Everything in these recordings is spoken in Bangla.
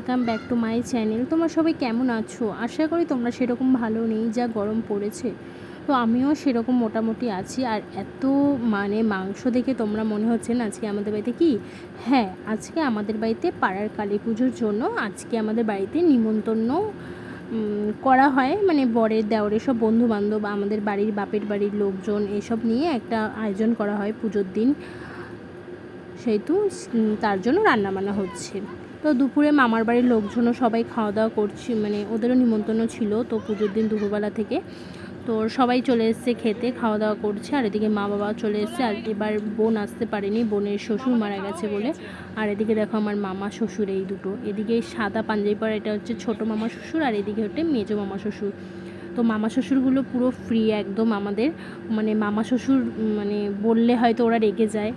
Welcome back to my channel তোমরা সবাই কেমন আছো? আশা করি তোমরা সেরকম ভালো নেই, যা গরম পড়েছে। তো আমিও সেরকম মোটামুটি আছি। আর এত মানে মাংস দেখে তোমরা মনে হচ্ছে না আজকে আমাদের বাড়িতে কি? হ্যাঁ আজকে আমাদের বাড়িতে পাড়ার কালী পুজোর জন্য আজকে আমাদের বাড়িতে নিমন্ত্রণ করা হয়। মানে বরের দেওরের সব বন্ধু বান্ধব আমাদের বাড়ির বাপের বাড়ির লোকজন এসব নিয়ে একটা আয়োজন করা হয় পুজোর দিন। সেহেতু তার জন্য রান্না বান্না হচ্ছে। তো দুপুরে মামার বাড়ির লোকজনও সবাই খাওয়া দাওয়া করছে মানে ওদেরও নিমন্ত্রণ ছিল তো পুজোর দিন দুপুরবেলা থেকে। তো সবাই চলে এসছে খেতে, খাওয়া দাওয়া করছে, আর এদিকে মা বাবা চলে এসছে, আর এবার বোন আসতে পারেনি, বোনের শ্বশুর মারা গেছে বলে। আর এদিকে দেখো আমার মামা শ্বশুর এই দুটো, এদিকে সাদা পাঞ্জাবি পরা, এটা হচ্ছে ছোট মামা শ্বশুর, আর এদিকে হচ্ছে মেজো মামা শ্বশুর। তো মামা শ্বশুরগুলো পুরো ফ্রি একদম আমাদের মানে মামা শ্বশুর মানে বললে হয়তো ওরা রেগে যায়।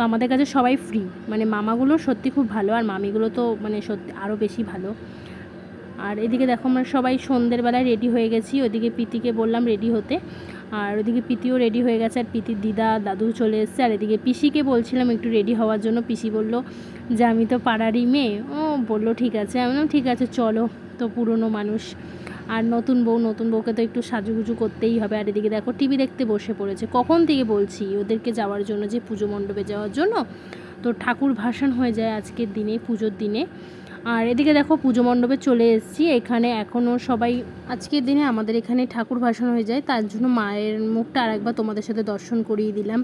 তো আমাদের কাছে সবাই ফ্রি মানে মামাগুলো সত্যি খুব ভালো, আর মামিগুলো তো মানে সত্যি আরও বেশি ভালো। আর এদিকে দেখো আমরা সবাই সন্ধ্যের বেলায় রেডি হয়ে গেছি। ওদিকে পিতিকে বললাম রেডি হতে। আর ওদিকে পিতিও রেডি হয়ে গেছে, আর পিতির দিদা, দাদু চলে এসছে। আর এদিকে পিসিকে বলছিলাম একটু রেডি হওয়ার জন্য। পিসি বলল যে, আমি তো পাড়ারই মেয়ে। ও বলল, ঠিক আছে। আমি ঠিক আছে, চলো। তো পুরনো মানুষ। আর নতুন বউ, নতুন বউকে তো একটু সাজুগুজু করতেই হবে। আর এদিকে দেখো, টিভি দেখতে বসে পড়েছে। কখন থেকে বলছি, ওদেরকে যাওয়ার জন্য যে পুজো মণ্ডপে যাওয়ার জন্য? তো ঠাকুর ভাসান হয়ে যায় আজকের দিনে, পুজোর দিনে। আর এদিকে দেখো পুজো মণ্ডপে চলে এসেছি। এখানে এখনও সবাই আজকের দিনে আমাদের এখানে ঠাকুর ভাসান হয়ে যায়, তার জন্য মায়ের মুখটা আরেকবার তোমাদের সাথে দর্শন করিয়ে দিলাম।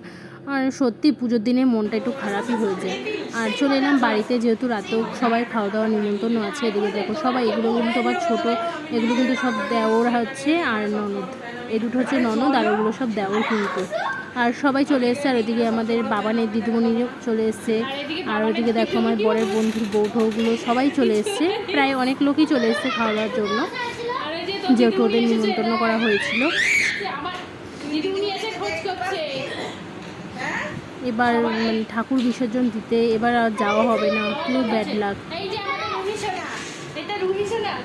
আর সত্যি পুজোর দিনে মনটা একটু খারাপই হয়ে যায় আর চলে এলাম বাড়িতে, যেহেতু রাতেও সবাই খাওয়া দাওয়া নিমন্ত্রণ আছে। এদিকে দেখো সবাই, এগুলো কিন্তু আবার ছোটো, এগুলো কিন্তু সব দেওর হচ্ছে আর ননদ। এই দুটো হচ্ছে ননদ আর ওগুলো সব দেওর কিন্তু। আর সবাই চলে এসছে, আর ওইদিকে আমাদের বাবানের দিদিমণিরও চলে এসছে। আর ওইদিকে দেখো আমার বরের বন্ধুর বউ ঠৌগুলো সবাই চলে এসছে। প্রায় অনেক লোকই চলে এসছে খাওয়া দাওয়ার জন্য, যেহেতু ওদের নিমন্ত্রণ করা হয়েছিল। এবার মানে ঠাকুর বিসর্জন দিতে, এবার আর যাওয়া হবে না। খুব ব্যাড লাগ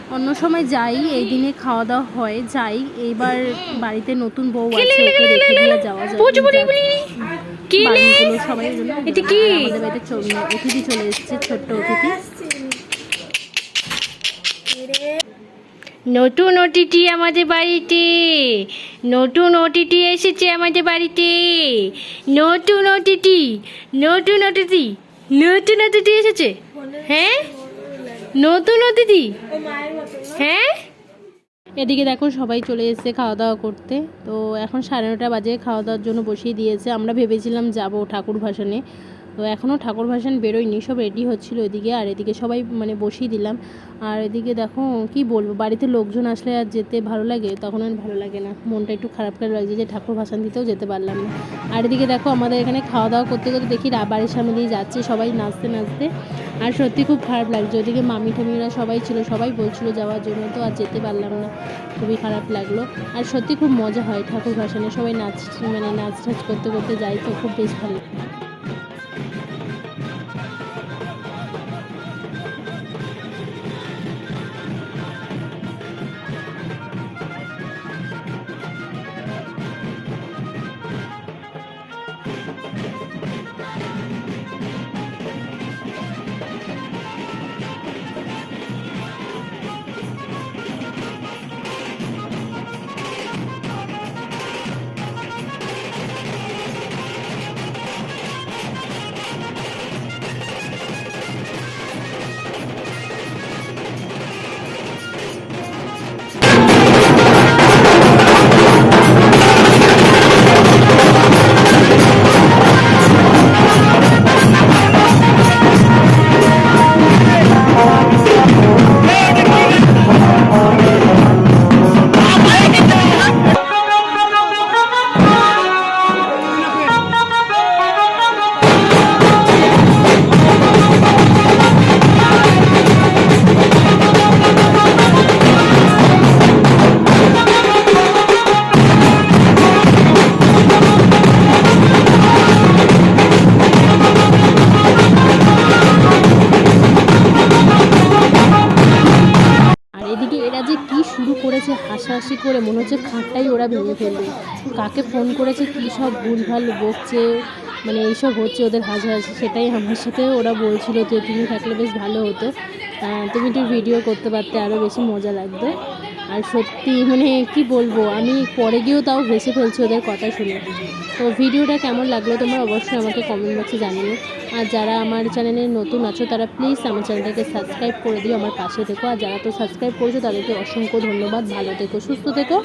অন্য সময় যাই এই দিনে খাওয়া দাওয়া হয় যাই এইবার বাড়িতে নতুন বউ আছে ওকে রেখে দিয়ে যাওয়া যায় বাড়িগুলো সবাই জন্য এটা কি? আমাদের বাড়িতে অতিথি চলে এসেছে ছোট্ট অতিথি। নতুন ওটিটি আমাদের বাড়িতে। নতুন ওটিটি এসেছে আমাদের বাড়িতে। নতুন ওটিটি নতুন অতিথি নতুন অতিথি এসেছে। হ্যাঁ? নতুন অতিথি হ্যাঁ? এদিকে দেখো সবাই চলে এসেছে খাওয়া দাওয়া করতে। তো এখন সাড়ে নটা বাজে খাওয়া দাওয়ার জন্য বসিয়ে দিয়েছে। আমরা ভেবেছিলাম যাব ঠাকুর ভাসানে। তো এখনও ঠাকুর ভাসান বেরোয়নি, সব রেডি হচ্ছিল এদিকে আর এদিকে সবাই মানে বসিয়ে দিলাম। আর এদিকে দেখো কি বলব, বাড়িতে লোকজন আসলে আর যেতে ভালো লাগে, তখন আর ভালো লাগে না। মনটা একটু খারাপ খারাপ লাগছে যে ঠাকুর ভাসান দিতেও যেতে পারলাম না। আর এদিকে দেখো আমাদের এখানে খাওয়া দাওয়া করতে করতে দেখি বাড়ির সামনে দিয়ে যাচ্ছে, সবাই নাচতে নাচতে। আর সত্যি খুব খারাপ লাগছে ওদিকে মামি ঠামিরা সবাই ছিল, সবাই বলছিল যাওয়ার জন্য তো আর যেতে পারলাম না। খুবই খারাপ লাগল। আর সত্যি খুব মজা হয় ঠাকুর ভাসানে সবাই নাচ মানে নাচ টাচ করতে করতে যাই তো খুব বেশ ভালো করেছে হাসাহাসি করে, মনে হচ্ছে খাটটাই ওরা ভেঙে ফেলবে। কাকে ফোন করেছে, কী সব ভুলভাল বকছে মানে এইসব হচ্ছে ওদের হাসাহাসি, সেটাই আমার সাথে ওরা বলছিল যে, তুমি থাকলে বেশ ভালো হতো। তুমি একটু ভিডিও করতে পারতে আরও বেশি মজা লাগতো আর সত্যি মানে কি বলব, আমি পরে গিয়েও তাও হেসে ফেলছি ওদের কথা শুনে। তো ভিডিওটা কেমন লাগল তোমরা অবশ্যই আমাকে কমেন্ট বক্সে জানিও। আর যারা আমার চ্যানেলে নতুন আছো, তারা প্লিজ আমার চ্যানেলটাকে সাবস্ক্রাইব করে দিও আমার পাশে থেকো। আর যারা তো সাবস্ক্রাইব করেছ, তাদেরকে অসংখ্য ধন্যবাদ। ভালো থেকো, সুস্থ থেকো।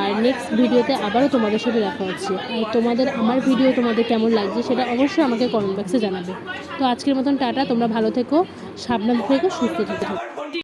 আর নেক্সট ভিডিওতে আবারও তোমাদের সাথে দেখা হচ্ছে। আর তোমাদের, আমার ভিডিও তোমাদের কেমন লাগছে, সেটা অবশ্যই আমাকে কমেন্ট বক্সে জানাবে। তো আজকের মতন টাটা, তোমরা ভালো থেকো, সাবধান থেকো, সুস্থ থেকো।